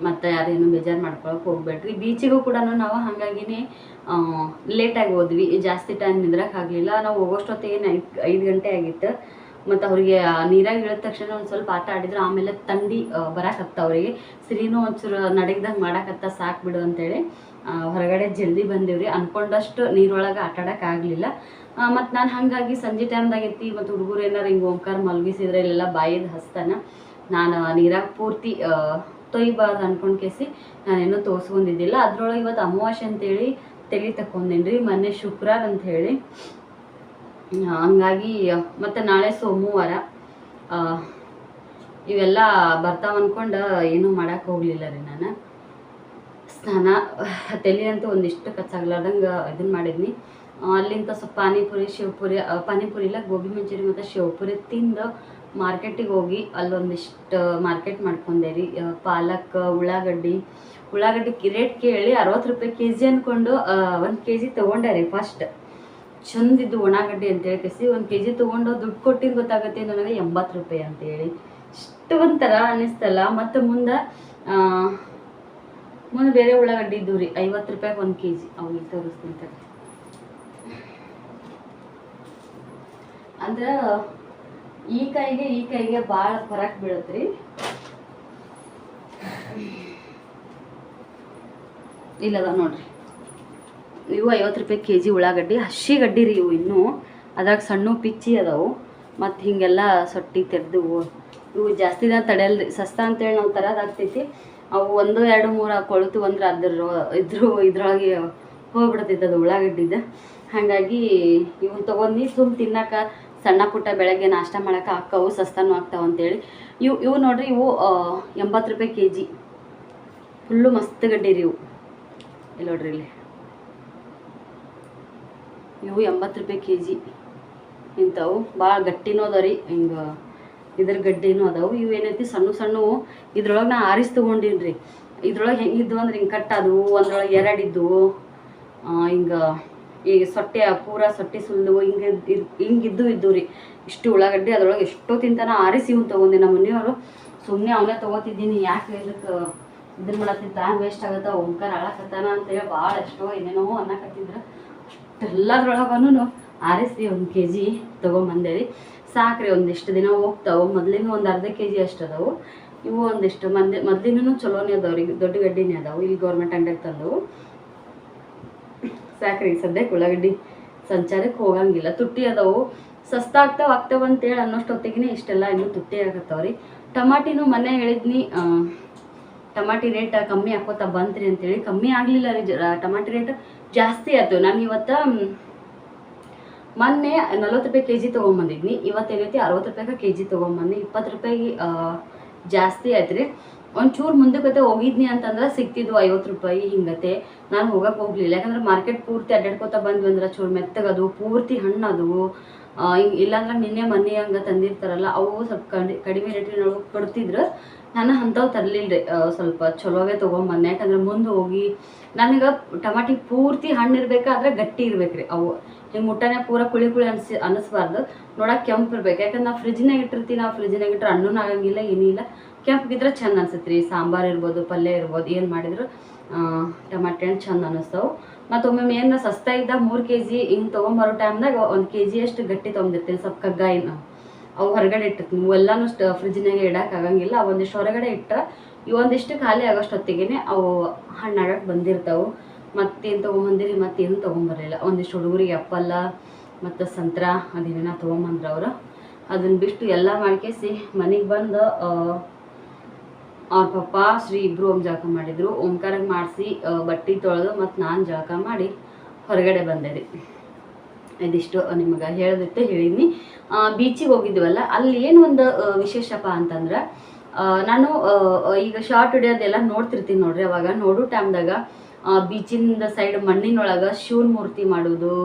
ಮತ್ತು ಯಾರೇನು ಬೇಜಾರು ಮಾಡ್ಕೊಳಕ್ಕೆ ಹೋಗ್ಬೇಡ್ರಿ. ಬೀಚಿಗೂ ಕೂಡ ನಾವು ಹಾಗಾಗಿನೇ ಲೇಟಾಗಿ ಹೋದ್ವಿ. ಜಾಸ್ತಿ ಟೈಮ್ ನಿದ್ರಕ್ಕಾಗಲಿಲ್ಲ. ನಾವು ಹೋಗೋಷ್ಟೊತ್ತಿಗೆ ಐದು ಐದು ಗಂಟೆ ಆಗಿತ್ತು. ಮತ್ತು ಅವರಿಗೆ ನೀರಾಗಿ ಇಳಿದ ತಕ್ಷಣ ಒಂದು ಸ್ವಲ್ಪ ಆಟ ಆಡಿದ್ರು. ಆಮೇಲೆ ತಂಡಿ ಬರಕತ್ತ ಅವರಿಗೆ. ಸಿರಿನೂ ಒಂಚೂರು ನಡೆಗ್ದಂಗೆ ಮಾಡಕತ್ತ ಸಾಕು ಬಿಡು ಅಂತೇಳಿ. ಹೊರಗಡೆ ಜಲ್ದಿ ಬಂದೇವ್ರಿ. ಅನ್ಕೊಂಡಷ್ಟು ನೀರೊಳಗೆ ಆಟ ಆಗಲಿಲ್ಲ. ಮತ್ತು ನಾನು ಹಾಗಾಗಿ ಸಂಜೆ ಟೈಮ್ದಾಗ ಐತಿ ಮತ್ತು ಹುಡುಗರು ಏನಾರು ಹಿಂಗೆ ಓಂಕಾರ ಮಲಗಿಸಿದ್ರೆ ಇಲ್ಲೆಲ್ಲ ಬಾಯಿದ ಹಸ್ತಾನ. ನಾನು ನೀರಾಗ ಪೂರ್ತಿ ತೊಯ್ಬಾರ್ದು ಅನ್ಕೊಂಡ್ ಕೇಸಿ ನಾನೇನು ತೋರಿಸ್ಕೊಂಡಿದ್ದಿಲ್ಲ. ಅದ್ರೊಳಗೆ ಇವತ್ತು ಅಮಾವಾಸ್ಯೆ ಅಂತೇಳಿ ತಲೆ ರೀ ಮೊನ್ನೆ ಶುಕ್ರವಾರ ಅಂತ ಹೇಳಿ ಹಂಗಾಗಿ ಮತ್ತು ನಾಳೆ ಸೋಮವಾರ ಇವೆಲ್ಲ ಬರ್ತಾವ ಅನ್ಕೊಂಡು ಏನೂ ಮಾಡೋಕ್ಕೆ ಹೋಗಲಿಲ್ಲ ರೀ ನಾನು. ಸ್ನಾನ ತಲೆ ಅಂತೂ ಒಂದಿಷ್ಟು ಕಚ್ಚಾಗ್ಲಾರ್ದಂಗೆ ಇದನ್ನು ಮಾಡಿದ್ನಿ. ಅಲ್ಲಿಂದ ಸ್ವಲ್ಪ ಪಾನಿಪುರಿ, ಶಿವಪುರಿ ಪಾನಿಪುರಿ ಇಲ್ಲ, ಗೋಬಿ ಮಂಚೂರಿ ಮತ್ತು ಶಿವಪುರಿ ತಿಂದು ಮಾರ್ಕೆಟಿಗೆ ಹೋಗಿ ಅಲ್ಲೊಂದಿಷ್ಟು ಮಾರ್ಕೆಟ್ ಮಾಡ್ಕೊಂಡೆ ರೀ. ಪಾಲಕ್, ಉಳ್ಳಾಗಡ್ಡಿ ಉಳ್ಳಾಗಡ್ಡಿ ರೇಟ್ ಕೇಳಿ ಅರವತ್ತು ರೂಪಾಯಿ ಕೆ ಜಿ ಅಂದ್ಕೊಂಡು ಒಂದು ಕೆ ಜಿ ತೊಗೊಂಡೆ ರೀ ಫಸ್ಟ್. ಚಂದಿದ್ದು ಒಣಗಡ್ಡಿ ಅಂತ ಕಸಿ, ಒಂದು ಕೆ ಜಿ ತೊಗೊಂಡು ದುಡ್ಡು ಕೊಟ್ಟಿದ್ದು ಗೊತ್ತಾಗುತ್ತೆ ನನಗೆ ಎಂಬತ್ತು ರೂಪಾಯಿ ಅಂತೇಳಿ ಇಷ್ಟು ಒಂಥರ ಅನ್ನಿಸ್ತಲ್ಲ ಮತ್ತು ಮುಂದೆ ಮುಂದೆ ಬೇರೆ ಉಳ್ಳಾಗಡ್ಡಿ ಇದ್ದು ರೀ, ಐವತ್ತು ರೂಪಾಯಿಗೆ ಒಂದು ಕೆ ಜಿ ಇಲ್ಲಿ ತೋರಿಸ್ತೀನಿ ತಡಿ. ಅಂದ್ರೆ ಈ ಕೈಗೆ ಈ ಕೈಗೆ ಭಾಳ ಫರಕ್ ಬೀಳತ್ರಿ ಇಲ್ಲದ ನೋಡ್ರಿ. ಇವು ಐವತ್ತು ರೂಪಾಯಿ ಕೆ ಜಿ ಉಳ್ಳಾಗಡ್ಡಿ, ಹಸಿ ಗಡ್ಡಿ ರೀ ಇವು ಇನ್ನೂ. ಅದ್ರಾಗ ಸಣ್ಣ ಪಿಚ್ಚಿ ಅದಾವು. ಮತ್ತು ಹಿಂಗೆಲ್ಲ ಸೊಟ್ಟಿ ತೆರೆದು ಇವು ಜಾಸ್ತಿ ದಿನ ತಡೆಯಲ್ರಿ. ಸಸ್ತಾ ಅಂತೇಳಿ ನಾವು ತರೋದಾಗ್ತೈತಿ ಅವು ಒಂದು, ಎರಡು, ಮೂರು ಕೊಳತು ಅಂದ್ರೆ ಅದ್ರ, ಇದ್ರ ಇದ್ರೊಳಗೆ ಹೋಗ್ಬಿಡ್ತೈತೆ ಅದು ಉಳ್ಳಾಗಡ್ಡಿದ. ಹಾಗಾಗಿ ಇವನ್ ತೊಗೊಂಡು ಸುಮ್ ತಿನ್ನಕ ಸಣ್ಣ ಪುಟ್ಟ ಬೆಳಗ್ಗೆ ನಾಷ್ಟ ಮಾಡೋಕೆ ಹಾಕವು ಸಸ್ತಾನು ಆಗ್ತಾವ ಅಂತೇಳಿ. ಇವು ಇವು ನೋಡ್ರಿ ಇವು ಎಂಬತ್ತು ರೂಪಾಯಿ ಕೆ ಜಿ ಫುಲ್ಲು ಮಸ್ತ್ ಗಡ್ಡಿ ರೀ ಇವು. ಇಲ್ಲಿ ನೋಡ್ರಿ ಇಲ್ಲಿ. ಇವು ಎಂಬತ್ತು ರೂಪಾಯಿ ಕೆ ಜಿ ಇಂಥವು ಭಾಳ ಗಟ್ಟಿನೂ ಅದಾವ ರೀ. ಹಿಂಗೆ ಇದ್ರ ಗಡ್ಡೆನೂ ಅದಾವು. ಇವು ಏನೈತಿ? ಸಣ್ಣ ಸಣ್ಣವು ಇದ್ರೊಳಗೆ ನಾ ಆರಿಸಿ ತೊಗೊಂಡೀನಿ ರೀ ಇದ್ರೊಳಗೆ ಹೆಂಗಿದ್ವು ಅಂದ್ರೆ ಹಿಂಗೆ ಕಟ್ಟಾದವು ಒಂದ್ರೊಳಗೆ ಎರಡು ಇದ್ದವು ಹಿಂಗೆ ಈಗ ಸೊಟ್ಟೆ, ಪೂರ ಸೊಟ್ಟೆ ಸುಲ್ದು ಹಿಂಗೆ ಹಿಂಗಿದ್ದು ಇದ್ದು ರೀ. ಇಷ್ಟು ಉಳ್ಳಾಗಡ್ಡಿ ಅದ್ರೊಳಗೆ ಎಷ್ಟೋ ತಿಂತಾನ ಆರಿಸಿ ಇವ್ನು ತೊಗೊಂಡೆ ನಮ್ಮ ಮನೆಯವರು. ಸುಮ್ಮನೆ ಅವನೇ ತೊಗೋತಿದ್ದೀನಿ. ಯಾಕೆ ಇದಕ್ಕೆ ಇದನ್ನ ಮಾಡತ್ತಿದ್ದ? ಟೈಮ್ ವೇಸ್ಟ್ ಆಗುತ್ತೆ? ಓಂಕಾರ ಆಳಕತ್ತಾನ ಅಂತೇಳಿ ಭಾಳ ಎಷ್ಟೋ ಏನೇನೋ ಅನ್ನಕತ್ತಿದ್ರು. ಅಷ್ಟೆಲ್ಲದ್ರೊಳಗೂ ಆರಿಸಿ ಒಂದು ಕೆ ಜಿ ತೊಗೊಂಬಂದೇರಿ ಸಾಕ್ರಿ, ಒಂದಿಷ್ಟು ದಿನ ಹೋಗ್ತಾವೆ. ಮೊದಲಿನ ಒಂದು ಅರ್ಧ ಕೆ ಜಿ ಅಷ್ಟು ಅದಾವು. ಇವು ಒಂದಿಷ್ಟು ಮಂದಿ, ಮೊದಲಿನೂ ಚಲೋನೇ ಅದಾವ ರೀ, ದೊಡ್ಡ ಗಡ್ಡಿನೇ ಅದಾವು. ಇಲ್ಲಿ ಗೌರ್ಮೆಂಟ್ ಅಂಗಡಿಯಾಗ ತಂದವು. ಸಾಕ್ರಿ ಸದ್ಯಕ್ಕೆ ಉಳ್ಳಾಗಡ್ಡಿ ಸಂಚಾರಕ್ಕೆ ಹೋಗಂಗಿಲ್ಲ. ತುಟ್ಟಿ ಅದಾವು. ಸಸ್ತಾ ಆಗ್ತಾವ ಆಗ್ತಾವ ಅಂತೇಳಿ ಅನ್ನೋಷ್ಟೊತ್ತಿಗೆ ಇಷ್ಟೆಲ್ಲ ಇನ್ನೂ ತುಟ್ಟಿ ಆಗತ್ತವ್ರಿ ಟಮಾಟಿನೂ ಮೊನ್ನೆ ಹೇಳಿದ್ನಿ ಟಮಾಟಿ ರೇಟ್ ಕಮ್ಮಿ ಹಾಕೋತ ಬಂತ್ರಿ ಅಂತೇಳಿ. ಕಮ್ಮಿ ಆಗಲಿಲ್ಲ ರೀ ಟಮಾಟಿ ರೇಟ್ ಜಾಸ್ತಿ ಆಯ್ತು. ನಾನು ಇವತ್ತು ಮೊನ್ನೆ ನಲ್ವತ್ತು ರೂಪಾಯಿ ಕೆ ಜಿ ತೊಗೊಂಬಂದಿದ್ನಿ ಇವತ್ತೇನೈತಿ ಅರವತ್ತು ರೂಪಾಯಿಗೆ ಕೆ ಜಿ ತೊಗೊಂಬಂದು ಇಪ್ಪತ್ತು ರೂಪಾಯಿ ಜಾಸ್ತಿ ಆಯ್ತು ರೀ. ಒಂಚೂರು ಮುಂದಕ್ಕೆ ಹೋಗಿದ್ನಿ ಅಂತಂದ್ರೆ ಸಿಕ್ತಿದ್ವು ಐವತ್ತು ರೂಪಾಯಿ ಹಿಂಗತೆ ನಾನು ಹೋಗಕ್ಕೆ ಹೋಗ್ಲಿಲ್ಲ. ಯಾಕಂದ್ರೆ ಮಾರ್ಕೆಟ್ ಪೂರ್ತಿ ಅಡ್ಡಾಡ್ಕೊತ ಬಂದ್ವಿ ಅಂದ್ರೆ ಚೂರು ಮೆತ್ತಗದು, ಪೂರ್ತಿ ಹಣ್ಣದು. ಇಲ್ಲಾಂದ್ರೆ ನಿನ್ನೆ ಮೊನ್ನೆ ಹಂಗೆ ತಂದಿರ್ತಾರಲ್ಲ, ಅವು ಸ್ವಲ್ಪ ಕಡಿ, ಕಡಿಮೆ ರೇಟಿನೊಳಗೆ ಕೊಡ್ತಿದ್ರು. ನಾನು ಅಂಥವು ತರಲಿಲ್ಲ ಸ್ವಲ್ಪ ಚಲೋವೇ ತೊಗೊಂಬಂದೆ. ಯಾಕಂದ್ರೆ ಮುಂದೆ ಹೋಗಿ ನನಗೆ ಟಮಾಟಿ ಪೂರ್ತಿ ಹಣ್ಣು ಇರಬೇಕಾದ್ರೆ ಗಟ್ಟಿ ಇರ್ಬೇಕ್ರಿ. ಅವು ಹಿಂಗೆ ಮುಟ್ಟನೆ ಪೂರ ಕುಳಿ ಕುಳಿ ಅನ್ಸಿ ಅನಿಸ್ಬಾರ್ದು. ನೋಡಕ್ಕೆ ಕೆಂಪು ಇರ್ಬೇಕು. ಯಾಕಂದ್ರೆ ನಾವು ಫ್ರಿಜ್ನಾಗ ಇಟ್ಟಿರ್ತೀವಿ, ನಾವು ಫ್ರಿಜ್ನಾಗ ಇಟ್ಟರೆ ಹಣ್ಣು ಆಗಂಗಿಲ್ಲ, ಏನಿಲ್ಲ. ಕೆಂಪಗಿದ್ರೆ ಚೆಂದ ಅನ್ಸುತ್ತೆ ರೀ ಸಾಂಬಾರು ಇರ್ಬೋದು, ಪಲ್ಯ ಇರ್ಬೋದು, ಏನು ಮಾಡಿದ್ರು ಟಮಾಟೆ ಹಣ್ಣು ಚೆಂದ ಮತ್ತು ಒಮ್ಮೆ ಏನು ಸಸ್ತ ಇದ್ದ ಮೂರು ಕೆ ಜಿ ಹಿಂಗೆ ತೊಗೊಂಬರೋ ಟೈಮ್ದಾಗ ಒಂದು ಕೆ ಜಿ ಅಷ್ಟು ಗಟ್ಟಿ ತೊಗೊಂಡಿರ್ತೀನಿ. ಸ್ವಲ್ಪ ಕಗ್ಗಾಯಿನ ಅವು ಹೊರಗಡೆ ಇಟ್ಟಿರ್ತೀನಿ. ಎಲ್ಲಾನು ಫ್ರಿಜ್ನಾಗ ಆಗಂಗಿಲ್ಲ. ಒಂದಿಷ್ಟು ಹೊರಗಡೆ ಇಟ್ಟರೆ ಇವೊಂದಿಷ್ಟು ಖಾಲಿ ಆಗೋಷ್ಟೊತ್ತಿಗೆ ಅವು ಹಣ್ಣಾಗಕ್ಕೆ ಬಂದಿರ್ತಾವೆ. ಮತ್ತೇನು ತೊಗೊಂಬಂದಿರಿ, ಮತ್ತೇನು ತೊಗೊಂಬರಲಿಲ್ಲ. ಒಂದಿಷ್ಟು ಹುಡುಗರಿಗೆ ಅಪ್ಪಲ್ಲ ಮತ್ತು ಸಂತ್ರ ಅದೇನ ತೊಗೊಂಬಂದ್ರೆ ಅವರು. ಅದನ್ನ ಬಿಟ್ಟು ಎಲ್ಲ ಮಾಡ್ಕೇಸಿ ಮನೆಗೆ ಬಂದು ಅವ್ರ ಪಪ್ಪ, ಶ್ರೀ ಇಬ್ಬರು ಓಂ ಜಳಕ ಮಾಡಿದ್ರು. ಓಂಕಾರಕ್ಕೆ ಮಾಡಿಸಿ ಬಟ್ಟೆ ತೊಳೆದು ಮತ್ತು ನಾನು ಜಳಕ ಮಾಡಿ ಹೊರಗಡೆ ಬಂದೆ ರೀ ಇದಿಷ್ಟು ನಿಮಗೆ ಹೇಳದಿತ್ತು ಹೇಳಿದ್ನಿ. ಬೀಚಿಗೆ ಹೋಗಿದ್ವಲ್ಲ, ಅಲ್ಲಿ ಏನು ಒಂದು ವಿಶೇಷಪ್ಪ ಅಂತಂದ್ರೆ ನಾನು ಈಗ ಶಾರ್ಟ್ ವಿಡಿಯೋದೆಲ್ಲ ನೋಡ್ತಿರ್ತೀನಿ ನೋಡ್ರಿ, ಅವಾಗ ನೋಡೋ ಟೈಮ್ದಾಗ ಬೀಚಿಂದ ಸೈಡ್ ಮಣ್ಣಿನೊಳಗೆ ಶಿವನ ಮೂರ್ತಿ ಮಾಡೋದು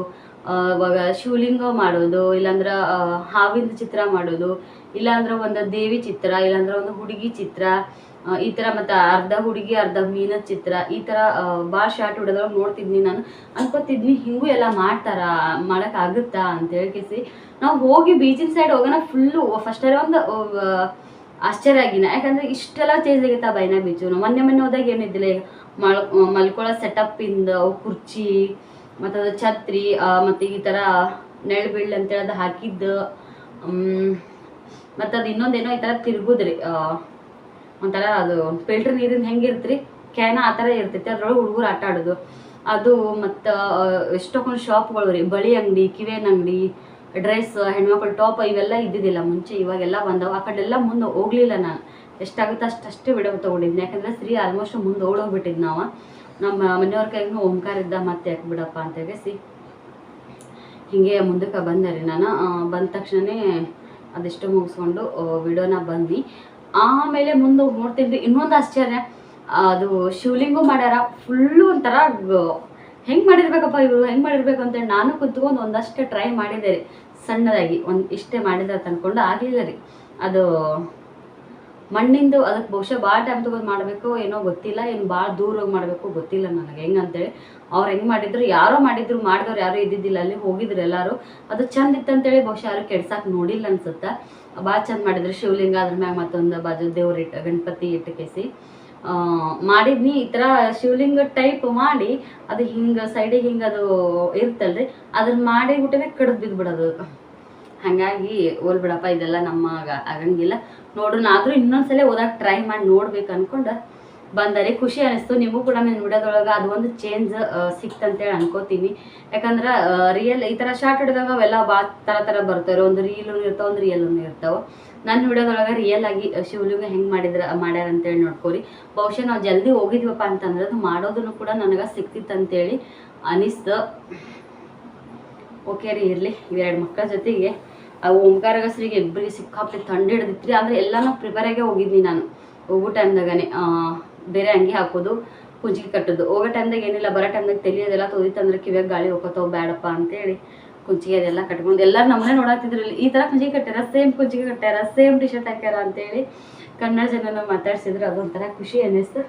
ಇವಾಗ ಶಿವಲಿಂಗ ಮಾಡೋದು, ಇಲ್ಲಾಂದ್ರೆ ಹಾವಿನ ಚಿತ್ರ ಮಾಡೋದು, ಇಲ್ಲಾಂದ್ರೆ ಒಂದು ದೇವಿ ಚಿತ್ರ, ಇಲ್ಲಾಂದ್ರೆ ಒಂದು ಹುಡುಗಿ ಚಿತ್ರ ಈ ಥರ ಮತ್ತು ಅರ್ಧ ಹುಡುಗಿ, ಅರ್ಧ ಮೀನದ ಚಿತ್ರ, ಈ ಥರ ಭಾಳ ಶಾರ್ಟ್ ಹೊಡೆದೊಳಗೆ ನೋಡ್ತಿದ್ನಿ ನಾನು. ಅನ್ಕೋತಿದ್ನಿ ಹಿಂಗೂ ಎಲ್ಲ ಮಾಡ್ತಾರ ಮಾಡೋಕ್ಕಾಗುತ್ತಾ ಅಂತ ಹೇಳ್ಕೇಸಿ ನಾವು ಹೋಗಿ ಬೀಚಿನ ಸೈಡ್ ಹೋಗೋಣ ಫುಲ್ಲು ಫಸ್ಟರ ಒಂದು ಆಶ್ಚರ್ಯ ಆಗಿನ. ಯಾಕಂದ್ರೆ ಇಷ್ಟೆಲ್ಲ ಚೇಂಜ್ ಆಗೈತೆ ಬೈನಾ ಬೀಚು. ಮೊನ್ನೆ ಮೊನ್ನೆ ಹೋದಾಗ ಏನಿದ್ದಿಲ್ಲ ಈಗ. ಮಲ್ ಮಲ್ಕೊಳ್ಳೋ ಸೆಟಪ್ಪಿಂದ ಕುರ್ಚಿ, ಮತ್ತು ಅದು ಛತ್ರಿ ಮತ್ತು ಈ ಥರ ನೆಳ್ ಬೀಳ್ ಅಂತೇಳಿ ಅದು ಹಾಕಿದ್ದು ಮತ್ತು ಅದು ಇನ್ನೊಂದೇನೋ ಈ ಥರ ತಿರುಗುದ್ರಿ ಒಂಥರ ಅದು ಫಿಲ್ಟರ್ ನೀರಿನ ಹೆಂಗಿರ್ತ್ರಿ ಕ್ಯಾನ ಆ ಥರ ಇರ್ತೈತಿ, ಅದ್ರೊಳಗೆ ಹುಡುಗರು ಆಟ ಆಡೋದು. ಅದು ಮತ್ತು ಎಷ್ಟೊಂದು ಶಾಪ್ಗಳು ರೀ, ಬಳಿ ಅಂಗಡಿ ಕಿವೇನ್ ಅಂಗಡಿ ಡ್ರೆಸ್ ಹೆಣ್ಮಕ್ಳು ಟಾಪ್ ಇವೆಲ್ಲ ಇದ್ದಿದ್ದಿಲ್ಲ. ಮುಂಚೆ ಇವಾಗೆಲ್ಲ ಬಂದವು. ಆ ಕಡೆಲ್ಲ ಮುಂದೆ ಹೋಗ್ಲಿಲ್ಲ ನಾನು. ಎಷ್ಟಾಗುತ್ತೆ ಅಷ್ಟು ಅಷ್ಟೇ ವಿಡಿಯೋ ತೊಗೊಂಡಿದ್ನಿ. ಯಾಕಂದ್ರೆ ಸ್ತ್ರೀ ಆಲ್ಮೋಸ್ಟ್ ಮುಂದೆ ಓಡೋಗ್ಬಿಟ್ಟಿದ್ದು ನಾವು. ನಮ್ಮ ಮನೆಯವ್ರ ಓಂಕಾರ ಇದ್ದ, ಮತ್ತೆ ಯಾಕೆ ಬಿಡಪ್ಪ? ಅಂತ ಹೇಳಿ ಹೀಗೆ ಮುಂದಕ್ಕೆ ಬಂದೆ ರೀ ನಾನು. ಬಂದ ತಕ್ಷಣವೇ ಅದೆಷ್ಟು ಮುಗಿಸ್ಕೊಂಡು ವಿಡಿಯೋನ ಬಂದ್ವಿ. ಆಮೇಲೆ ಮುಂದೆ ನೋಡ್ತಿದ್ವಿ ಇನ್ನೊಂದು ಆಶ್ಚರ್ಯ. ಅದು ಶಿವಲಿಂಗು ಮಾಡ್ಯಾರ. ಫುಲ್ಲು ಒಂಥರ ಹೆಂಗೆ ಮಾಡಿರ್ಬೇಕಪ್ಪ ಇವರು? ಹೆಂಗೆ ಮಾಡಿರ್ಬೇಕು ಅಂತೇಳಿ ನಾನು ಕುತ್ಕೊಂಡು ಒಂದಷ್ಟು ಟ್ರೈ ಮಾಡಿದೆ ರೀ. ಸಣ್ಣದಾಗಿ ಒಂದು ಇಷ್ಟೇ ಮಾಡಿದ ತಂದ್ಕೊಂಡು ಆಗಲಿಲ್ಲ ರೀ. ಅದು ಮಣ್ಣಿಂದು ಅದಕ್ಕೆ ಬಹುಶಃ ಭಾಳ ಟೈಮ್ ತೊಗೊಂಡು ಮಾಡಬೇಕು ಏನೋ ಗೊತ್ತಿಲ್ಲ ಏನು ಭಾಳ ದೂರ ಹೋಗಿ ಮಾಡಬೇಕು ಗೊತ್ತಿಲ್ಲ ನನಗೆ. ಹೆಂಗಂತೇಳಿ ಅವ್ರು ಹೆಂಗೆ ಮಾಡಿದ್ರು, ಯಾರೋ ಮಾಡಿದ್ರು, ಮಾಡಿದವ್ರು ಯಾರೂ ಇದ್ದಿದ್ದಿಲ್ಲ. ಅಲ್ಲಿ ಹೋಗಿದ್ರು ಎಲ್ಲರೂ. ಅದು ಚಂದ ಇತ್ತಂತೇಳಿ ಬಹುಶಃ ಯಾರು ಕೆಡ್ಸಕ್ಕೆ ನೋಡಿಲ್ಲ ಅನ್ಸುತ್ತೆ. ಭಾಳ ಚಂದ ಮಾಡಿದ್ರು. ಶಿವಲಿಂಗ ಅದ್ರ ಮ್ಯಾಗ ಮತ್ತೊಂದು ಬಾಜು ದೇವ್ರ ಇಟ್ಟು, ಗಣಪತಿ ಇಟ್ಟು ಕೇಸಿ. ಮಾಡಿದ್ನಿ. ಈ ಥರ ಶಿವಲಿಂಗ ಟೈಪ್ ಮಾಡಿ ಅದು ಹಿಂಗೆ ಸೈಡಿಗೆ ಹಿಂಗೆ ಅದು ಇರ್ತಲ್ರಿ. ಅದನ್ನ ಮಾಡಿ ಬಿಟ್ಟರೆ ಕಡ್ದು ಬಿದ್ದುಬಿಡೋದು ಹಾಗಾಗಿ ಓಲ್ ಬಿಡಪ್ಪ, ಇದೆಲ್ಲ ನಮ್ಮ ಆಗ- ಆಗಂಗಿಲ್ಲ. ನೋಡೋಣ ಆದ್ರೂ ಇನ್ನೊಂದ್ಸಲ ಓದಾಕ ಟ್ರೈ ಮಾಡಿ ನೋಡ್ಬೇಕು ಅನ್ಕೊಂಡು ಬಂದರೆ ಖುಷಿ ಅನಿಸ್ತು. ನಿಮಗೂ ಕೂಡ ನಾನು ವಿಡಿಯೋದೊಳಗೆ ಅದು ಒಂದು ಚೇಂಜ್ ಸಿಕ್ತಂತೇಳಿ ಅನ್ಕೋತೀನಿ. ಯಾಕಂದ್ರೆ ರಿಯಲ್ ಈ ಥರ ಶಾರ್ಟ್ ಹಿಡಿದಾಗ ಅವೆಲ್ಲ ಬಾ ಥರ ಥರ ಬರ್ತಾರೆ ಒಂದು ರೀಲು ಇರ್ತಾವೆ, ಒಂದು ರಿಯಲ್ ಇರ್ತಾವೆ. ನನ್ನ ವಿಡಿಯೋದೊಳಗೆ ರಿಯಲ್ ಆಗಿ ಶಿವಲಿಂಗ ಹೆಂಗೆ ಮಾಡಿದ್ರ, ಮಾಡ್ಯಾರ ಅಂತೇಳಿ ನೋಡ್ಕೋರಿ. ಬಹುಶಃ ನಾವು ಜಲ್ದಿ ಹೋಗಿದ್ವಪ್ಪ ಅಂತಂದ್ರೆ ಅದು ಮಾಡೋದನ್ನು ಕೂಡ ನನಗೆ ಸಿಕ್ತಿತ್ತು ಅಂತೇಳಿ ಅನಿಸ್ತು. ಓಕೆ ರೀ, ಇರಲಿ. ಇವೆರಡು ಮಕ್ಕಳ ಜೊತೆಗೆ, ಆ ಓಂಕಾರ ಗಸರಿಗೆ ಇಬ್ಬರಿಗೆ ಸಿಕ್ಕಾಪ್ಲಿ ಥಂಡಿ ಹಿಡಿದಿತ್ರಿ. ಅಂದ್ರೆ ಎಲ್ಲಾನು ಪ್ರಿಪೇರ್ ಆಗೇ ಹೋಗಿದ್ನಿ ನಾನು. ಹೋಗೋ ಟೈಮ್ದಾಗೆ ಬೇರೆ ಅಂಗಿ ಹಾಕೋದು ಪೂಜೆಗೆ ಕಟ್ಟೋದು. ಹೋಗೋ ಟೈಮ್ದಾಗ ಏನಿಲ್ಲ, ಬರೋ ಟೈಮ್ದಾಗ ತೆಲಿಯೋದೆಲ್ಲ ತೋದಿತ್ತಂದ್ರೆ ಕಿವಿಯಾಗ ಗಾಳಿ ಹೋಗೋತಾವ ಬೇಡಪ್ಪ ಅಂತೇಳಿ. ಕುಂಚಿಗೆ ಅದೆಲ್ಲ ಕಟ್ಕೊಂಡು ಎಲ್ಲರೂ ನಮ್ಮನೆ ನೋಡಾತಿದ್ರು ಈ ಥರ ಕುಂಚಿಗೆ ಕಟ್ಟಾರ ಸೇಮ್ ಕುಂಚಿಗೆ ಕಟ್ಟಾರ ಸೇಮ್ ಟಿ ಶರ್ಟ್ ಹಾಕ್ಯಾರ ಅಂತೇಳಿ ಕನ್ನಡ ಜನನ ಮಾತಾಡ್ಸಿದ್ರು. ಅದೊಂಥರ ಖುಷಿ ಅನ್ನಿಸ್ತು.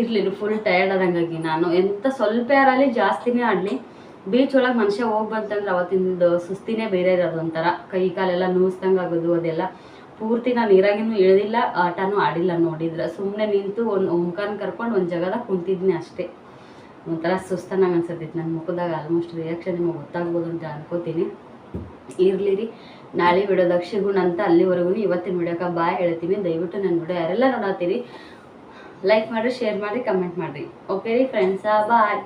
ಇರಲಿ ಫುಲ್ ಟಯರ್ಡ್ ಆದಂಗಾಗಿ ನಾನು. ಎಂತ ಸ್ವಲ್ಪ ಯಾರಲ್ಲಿ ಜಾಸ್ತಿನೇ ಆಡಲಿ. ಬೀಚ್ ಒಳಗೆ ಮನುಷ್ಯ ಹೋಗಿ ಬಂತಂದ್ರೆ ಅವತ್ತಿಂದ ಸುಸ್ತಿನೇ ಬೇರೆ ಇರೋದು ಒಂಥರ. ಕೈ ಕಾಲೆಲ್ಲ ನುಸ್ದಂಗೆ ಆಗೋದು ಅದೆಲ್ಲ. ಪೂರ್ತಿ ನಾನು ನೀರಾಗಿನೂ ಇಳಿದಿಲ್ಲ, ಆಟನೂ ಆಡಿಲ್ಲ ನೋಡಿದ್ರೆ. ಸುಮ್ಮನೆ ನಿಂತು ಒಂದು ಓಂಕಾರನ ಕರ್ಕೊಂಡು ಒಂದು ಜಾಗದಾಗ ಕುಂತಿದ್ನಿ ಅಷ್ಟೇ. ಒಂಥರ ಸುಸ್ತನಾಗ ಅನ್ಸತ್ತೈತಿ ನನ್ನ ಮುಖದಾಗ ಆಲ್ಮೋಸ್ಟ್ ರಿಯಾಕ್ಷನ್ ನಿಮಗೆ ಗೊತ್ತಾಗ್ಬೋದು ಅಂತ ಅನ್ಕೋತೀನಿ. ಇರಲಿ ರೀ. ನಾಳೆ ವಿಡಿಯೋದಾಗ ಸಿಗೋಣ ಅಂತ ಅಲ್ಲಿವರೆಗೂ ಇವತ್ತಿನ ವಿಡಿಯೋಕ್ಕೆ ಬಾಯ್ ಹೇಳ್ತೀನಿ. ದಯವಿಟ್ಟು ನನ್ನ ವಿಡಿಯೋ ಯಾರೆಲ್ಲ ನೋಡತ್ತೀರಿ ಲೈಕ್ ಮಾಡಿರಿ ಶೇರ್ ಮಾಡಿರಿ ಕಮೆಂಟ್ ಮಾಡಿರಿ. ಓಕೆ ರೀ ಫ್ರೆಂಡ್ಸಾ ಬಾಯ್